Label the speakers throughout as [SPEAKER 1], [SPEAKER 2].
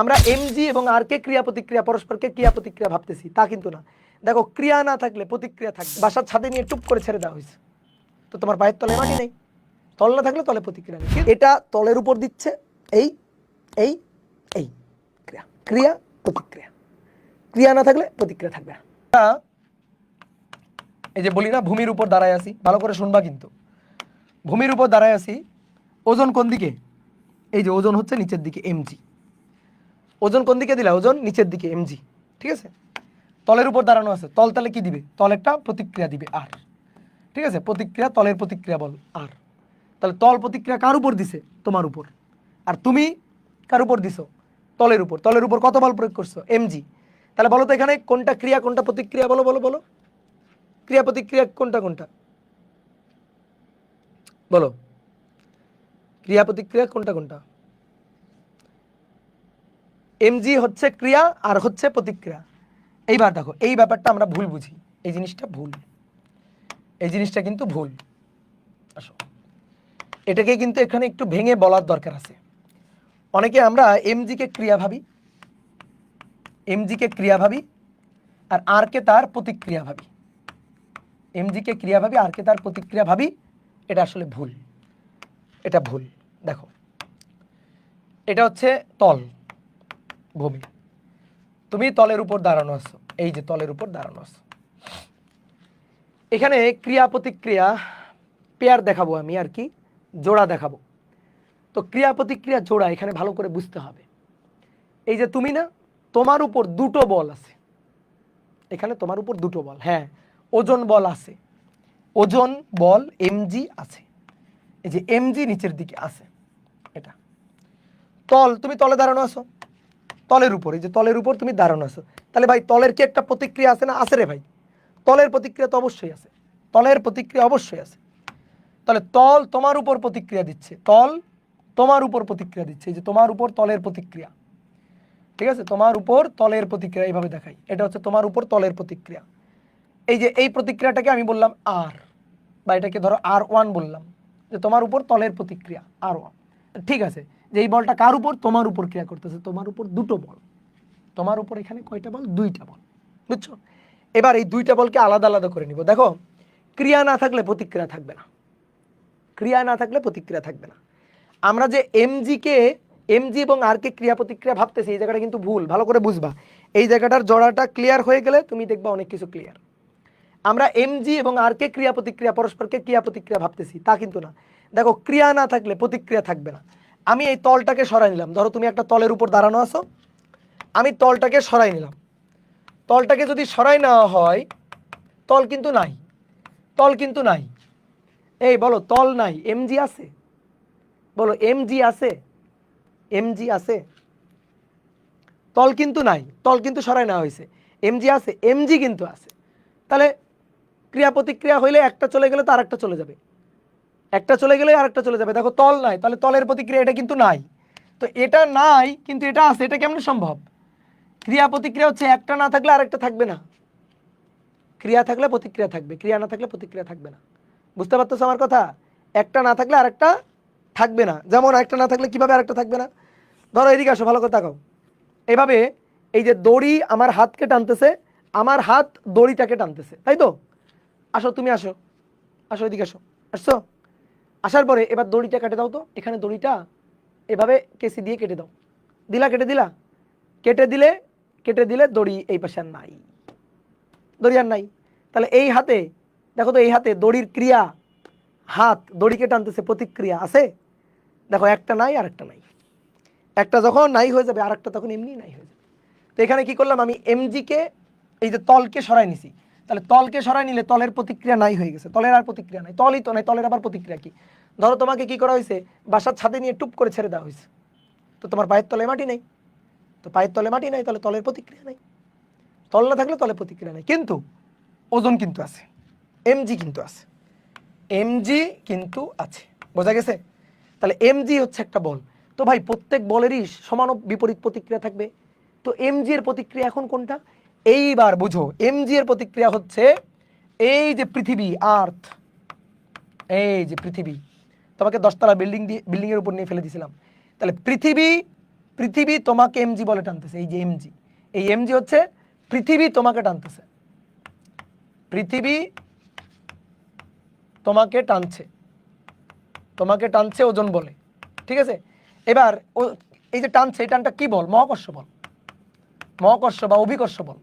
[SPEAKER 1] আমরা এমজি এবং আর কে ক্রিয়া প্রতিক্রিয়া, পরস্পরকে ক্রিয়া প্রতিক্রিয়া ভাবতেছি, তা কিন্তু না। দেখো, ক্রিয়া না থাকলে প্রতিক্রিয়া থাকবে বাসার ছাদে নিয়ে টুপ করে ছেড়ে দেওয়া হয়েছে। তো তোমার পায়ের তলে মাটি নেই। তল না থাকলে তলে প্রতিক্রিয়া নেই। এটা তলের উপর দিচ্ছে, এই এই এই, ক্রিয়া। ক্রিয়া, প্রতিক্রিয়া। ক্রিয়া না থাকলে প্রতিক্রিয়া থাকবে না। এই যে বলি না, ভূমির উপর দাঁড়ায় আছি, ভালো করে শুনবা কিন্তু। ভূমির উপর দাঁড়ায় আছি, ওজন কোন দিকে? এই যে ওজন হচ্ছে নিচের দিকে এমজি ওজন কোন দিকে দিলা? ওজন নিচের দিকে এমজি ঠিক আছে? তলের উপর দাঁড়ানো আছে। তল তালে কি দিবে? তল একটা প্রতিক্রিয়া দিবে আর ঠিক আছে? প্রতিক্রিয়া, তলের প্রতিক্রিয়া বল আর তাহলে তল প্রতিক্রিয়া কার উপর দিছে? তোমার উপর। আর তুমি কার উপর দিছো? তলের উপর। তলের উপর কত বল প্রয়োগ করছ? এমজি তাহলে বলো তো এখানে কোনটা ক্রিয়া, কোনটা প্রতিক্রিয়া? বলো বলো বলো। ক্রিয়া প্রতিক্রিয়া কোনটা কোনটা? বলো। ক্রিয়া প্রতিক্রিয়া কোনটা কোনটা? এমজি হচ্ছে ক্রিয়া আর হচ্ছে প্রতিক্রিয়া। এইবার দেখো, এই ব্যাপারটা আমরা ভুল বুঝি। এই জিনিসটা ভুল। এই জিনিসটা কিন্তু ভুল। আসো। এটাকে কিন্তু এখানে একটু ভেঙে বলার দরকার আছে। অনেকে আমরা এমজিকে ক্রিয়া ভাবি এমজিকে ক্রিয়া ভাবি, আর আর কে তার প্রতিক্রিয়া ভাবি। এমজিকে ক্রিয়া ভাবি আর কে তার প্রতিক্রিয়া ভাবি, এটা আসলে ভুল। এটা ভুল। দেখো। এটা হচ্ছে তল। ভূমি। তুমি তলের উপর দাঁড়ানো আছো, এই যে তলের উপর দাঁড়ানো আছো। এখানে ক্রিয়া প্রতিক্রিয়া, পেয়ার দেখাবো আমি আর কি, জোড়া দেখাবো। তো ক্রিয়া প্রতিক্রিয়া, জোড়া, এখানে ভালো করে বুঝতে হবে। এই যে তুমি না, তোমার উপর দুটো বল আছে। এখানে তোমার উপর দুটো বল হ্যাঁ ওজন বল আছে। ওজন বল এমজি আছে। এই যে এমজি নিচের দিকে আছে, এটা। তল, তুমি তলে দাঁড়ানো আছো? তলের উপর যে তলের উপর তুমি দাঁড়ানো আছো। তাহলে ভাই, তলের কি একটা প্রতিক্রিয়া আছে না? আছে রে ভাই। তলের প্রতিক্রিয়া তো অবশ্যই আছে। তলের প্রতিক্রিয়া অবশ্যই আছে। তাহলে তল তোমার উপর প্রতিক্রিয়া দিচ্ছে। তল তোমার উপর প্রতিক্রিয়া দিচ্ছে। যে তোমার উপর তলের প্রতিক্রিয়া। ঠিক আছে? তোমার উপর তলের প্রতিক্রিয়া, এইভাবে দেখাই। এটা হচ্ছে তোমার উপর তলের প্রতিক্রিয়া। এই যে এই প্রতিক্রিয়াটাকে আমি বললাম আর, বা এটাকে ধরো আর ওয়ান বললাম। যে তোমার উপর তলের প্রতিক্রিয়া, আর ওয়ান। ঠিক আছে, যে এই বলটা কার উপর? তোমার উপর ক্রিয়া করতেছে। তোমার উপর দুটো বল। তোমার উপর এখানে কয়টা বল? দুইটা বল। বুঝছ? এবার এই দুইটা বলকে আলাদা আলাদা করে নিব। দেখো, ক্রিয়া না থাকলে প্রতিক্রিয়া থাকবে না। ক্রিয়া না থাকলে প্রতিক্রিয়া থাকবে না। আমরা যে এমজিকে এমজি এবং আর কে ক্রিয়া প্রতিক্রিয়া ভাবতেছি, এই জায়গাটা কিন্তু ভুল। ভালো করে বুঝবা। এই জায়গাটার জড়াটা ক্লিয়ার হয়ে গেলে তুমি দেখবা অনেক কিছু ক্লিয়ার আমরা এমজি এবং আর কে ক্রিয়া প্রতিক্রিয়া, পরস্পরকে ক্রিয়া প্রতিক্রিয়া ভাবতেছি, তা কিন্তু না। দেখো, ক্রিয়া না থাকলে প্রতিক্রিয়া থাকবে না। আমি এই তলটাকে সরাই নিলাম। ধরো, তুমি একটা তলের উপর দাঁড়ানো আছো। আমি তলটাকে সরাই নিলাম। তলটাকে যদি সরাই নেওয়া হয়, তল কিন্তু নাই। তল কিন্তু নাই। এই, বলো, তল নাই। এমজি আছে? বলো, এমজি আছে? এমজি আছে? তল কিন্তু নাই। তল কিন্তু সরাই নেওয়া হয়েছে। এমজি আছে? এমজি কিন্তু আছে। তাহলে ক্রিয়া প্রতিক্রিয়া হইলে একটা চলে গেলে তো আর একটা চলে যাবে। একটা চলে গেলে আরেকটা চলে যাবে। দেখো তল নাই, তাহলে তলের প্রতিক্রিয়া এটা কিন্তু নাই। তো এটা নাই, কিন্তু এটা আছে, এটা কেমন সম্ভব? ক্রিয়া প্রতিক্রিয়া হচ্ছে একটা না থাকলে আরেকটা থাকবে না। ক্রিয়া থাকলে প্রতিক্রিয়া থাকবে, ক্রিয়া না থাকলে প্রতিক্রিয়া থাকবে না। বুঝতে পারতেছো আমার কথা? একটা না থাকলে আরেকটা থাকবে না। যেমন একটা না থাকলে কীভাবে আরেকটা থাকবে না? ধরো এদিকে আসো, ভালো করে তাকাও। এভাবে এই যে দড়ি আমার হাতকে টানতেছে, আমার হাত দড়িটাকে টানতেছে, তাই তো? আসো, তুমি আসো। আসো, এদিকে আসো। আসছো? আসার পরে এবার দড়িটা কেটে দাও তো, এখানে দড়িটা এভাবে কেসি দিয়ে কেটে দাও। দিলা, কেটে দিলা? কেটে দিলে কেটে দিলে দড়ি এই পাশে আর নাই। দড়ি আর নাই। তাহলে এই হাতে, দেখো তো এই হাতে দড়ির ক্রিয়া, হাত, দড়িকে টানতেছে, প্রতিক্রিয়া আছে? দেখো একটা নাই আর একটা নাই। একটা যখন নাই হয়ে যাবে আর একটা তখন এমনি নাই হয়ে যাবে। তো এখানে কি করলাম আমি, এমজিকে, এই যে তলকে সরাই নিছি। তাহলে তলকে সরাই নিলে তলের প্রতিক্রিয়া নাই হয়ে গেছে। তলের আর প্রতিক্রিয়া নাই। তলই তো নাই, তলের আবার প্রতিক্রিয়া কি? ধরো তোমাকে কি করা হয়েছে? বাসার ছাদে নিয়ে টুপ করে ছেড়ে দেওয়া হয়েছে। তো তোমার পায়ের তলে মাটি নেই। তো পায়ের তলে মাটি নাই, তাহলে তলের প্রতিক্রিয়া নাই। তল না থাকলে তলে প্রতিক্রিয়া নেই। কিন্তু ওজন কিন্তু আছে। এমজি কিন্তু আছে। এমজি কিন্তু আছে। বোঝা গেছে? তাহলে এমজি হচ্ছে একটা বল। তো ভাই, প্রত্যেক বলেরই সমান বিপরীত প্রতিক্রিয়া থাকবে। তো এমজি এর প্রতিক্রিয়া এখন কোনটা? এইবার বুঝো এমজি এর প্রতিক্রিয়া হচ্ছে এই যে পৃথিবী আর্থ এই যে পৃথিবী। তোমাকে দশতলা বিল্ডিং দিয়ে বিল্ডিং এর উপর নিয়ে ফেলে দিয়েছিলাম তাহলে পৃথিবী পৃথিবী তোমাকে এমজি বলে টানতেছে, এই যে এমজি এই এমজি হচ্ছে পৃথিবী তোমাকে টানতেছে। পৃথিবী তোমাকে টানছে। তোমাকে টানছে ওজন বলে। ঠিক আছে? এবার ও, এই যে টানছে, এই টানটা কি বল? মহাকর্ষ বল। মহাকর্ষ বা অভিকর্ষ বল।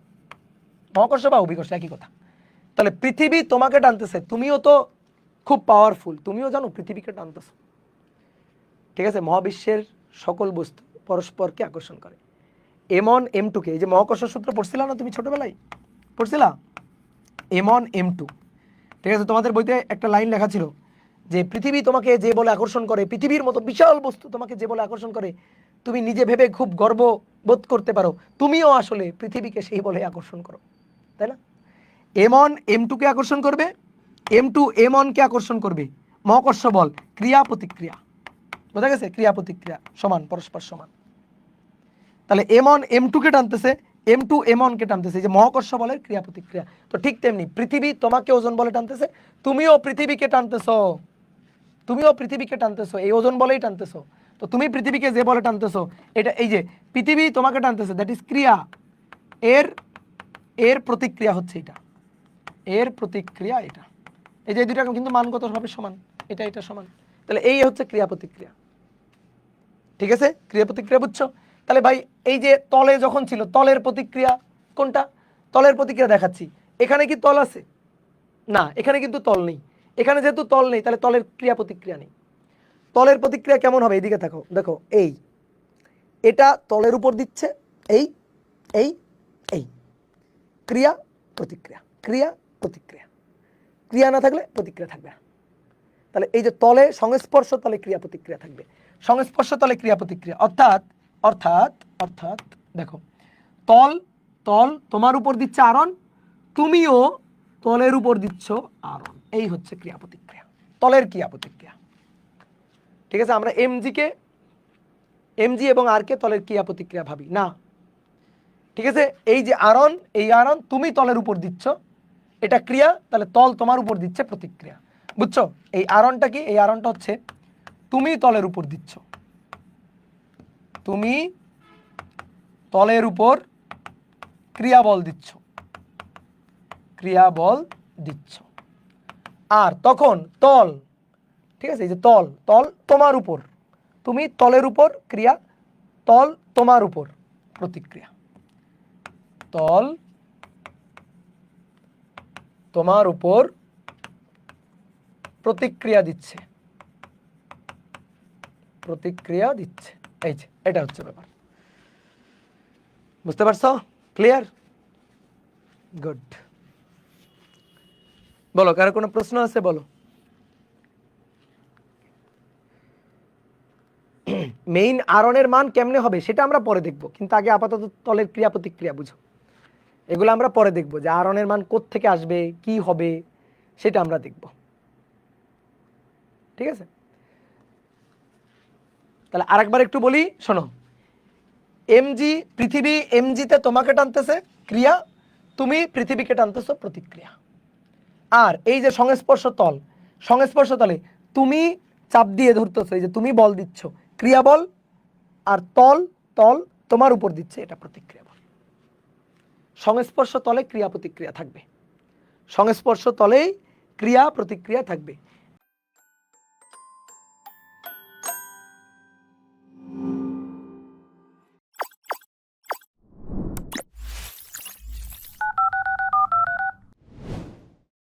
[SPEAKER 1] মহাকর্ষ বা অভিকর্ষ, একই কথা। তাহলে পৃথিবী তোমাকে টানতেছে, তুমিও তো খুব পাওয়ারফুল তুমিও জানো পৃথিবীকে টানতেছো। ঠিক আছে? মহাবিশ্বের সকল বস্তু পরস্পরকে আকর্ষণ করে। এম অন এম টুকে এই যে মহাকর্ষ সূত্র পড়ছিলা না তুমি ছোটবেলায়? পড়ছিলা? এম অন এম টু ঠিক আছে? তোমাদের বইতে একটা লাইন লেখা ছিল যে পৃথিবী তোমাকে যে বলে আকর্ষণ করে, পৃথিবীর মতো বিশাল বস্তু তোমাকে যে বলে আকর্ষণ করে, তুমি নিজে ভেবে খুব গর্ব বোধ করতে পারো। তুমিও আসলে পৃথিবীকে সেই বলে আকর্ষণ করো। তাই না? এম অন এম টুকে আকর্ষণ করবে? এম টু এম অনকে আকর্ষণ করবে? মহাকর্ষ বল, ক্রিয়া প্রতিক্রিয়া। বোঝা গেছে? ক্রিয়া প্রতিক্রিয়া, সমান, পরস্পর সমান। তাহলে এম অন এম টুকে টানতেছে এম টু এম কে টানতেছে যে মহাকর্ষ বলের ক্রিয়া প্রতিক্রিয়া। তো ঠিক তেমনি পৃথিবী তোমাকে ওজন বলে টানতেছে, তুমিও পৃথিবীকে টানতেছো। তুমিও পৃথিবীকে টানতেছো, এই ওজন বলেই টানতেছো। তো তুমি পৃথিবীকে যে বলে টানতেছো, এটা এই যে পৃথিবী তোমাকে টানতেছে দ্যাট ইজ ক্রিয়া। এর এর প্রতিক্রিয়া হচ্ছে এটা। এর প্রতিক্রিয়া এটা। এই যে দুইটা কিন্তু মানগতভাবে সমান। এটা এটা সমান। তাহলে এই হচ্ছে ক্রিয়া প্রতিক্রিয়া ঠিক আছে? ক্রিয়া প্রতিক্রিয়া বুঝছ? তাহলে ভাই, এই যে তলে যখন ছিল, তলের প্রতিক্রিয়া কোনটা? তলের প্রতিক্রিয়া দেখাচ্ছি। এখানে কি তল আছে? না, এখানে কিন্তু তল নেই। এখানে যেহেতু তল নেই, তাহলে তলের ক্রিয়া প্রতিক্রিয়া নেই। তলের প্রতিক্রিয়া কেমন হবে? এইদিকে দেখো দেখো, এই। এটা তলের উপর দিচ্ছে, এই এই ক্রিয়া, প্রতিক্রিয়া। ক্রিয়া প্রতিক্রিয়া। ক্রিয়া না থাকলে প্রতিক্রিয়া থাকবে না। তাহলে এই যে তলে সংস্পর্শ, তলে ক্রিয়া, প্রতিক্রিয়া থাকবে। সংস্পর্শ, তলে ক্রিয়া, প্রতিক্রিয়া। অর্থাৎ অর্থাৎ অর্থাৎ, দেখো, তল তল তোমার উপর দিচ্ছে আরণ, তুমিও তলের উপর দিচ্ছ আরণ। এই হচ্ছে ক্রিয়া, প্রতিক্রিয়া। তলের ক্রিয়া, প্রতিক্রিয়া। ঠিক আছে? আমরা এমজিকে এমজি এবং আর কে তলের ক্রিয়া, প্রতিক্রিয়া ভাবি। না ঠিক আছে? এই যে আরণ, এই আরণ তুমি তলের উপর দিচ্ছ। এটা ক্রিয়া, তাহলে তল তোমার উপর দিচ্ছে প্রতিক্রিয়া। বুঝছ? এই আরণটা কি? এই আরণটা হচ্ছে তুমি তলের উপর দিচ্ছ। তুমি তলের উপর ক্রিয়া বল দিচ্ছ। ক্রিয়া বল দিচ্ছ। আর তখন তল, ঠিক আছে? এই যে তল তল তোমার উপর। তুমি তলের উপর ক্রিয়া, তল তোমার উপর প্রতিক্রিয়া। তল তোমার উপর প্রতিক্রিয়া দিচ্ছে। প্রতিক্রিয়া দিচ্ছে। এই যে, এটা হচ্ছে ব্যাপার। বুঝতে পারছ? ক্লিয়ার গুড বলো, কারও কোনো প্রশ্ন আছে? বলো। মেইন আরনের মান কেমনে হবে সেটা আমরা পরে দেখব, কিন্তু আগে আপাতত তলের ক্রিয়া প্রতিক্রিয়া বুঝো। এগুলো আমরা পরে দেখব যে আরনের মান থেকে আসবে, কি হবে, সেটা আমরা দেখব। ঠিক আছে? তাহলে আরেকবার একটু বলি, শোনো। এমজি, পৃথিবী এমজিতে তোমাকে টানতেছে ক্রিয়া, তুমি পৃথিবীকে টানতেছ প্রতিক্রিয়া। আর এই যে সংস্পর্শ তল, সংস্পর্শ তলে তুমি চাপ দিয়ে ধরতেছো, এই যে তুমি বল দিচ্ছ, ক্রিয়া বল আর তল তল তোমার উপর দিচ্ছে এটা প্রতিক্রিয়া। সংস্পর্শ তলে ক্রিয়া প্রতিক্রিয়া থাকবে। সংস্পর্শ তলেই ক্রিয়া প্রতিক্রিয়া থাকবে।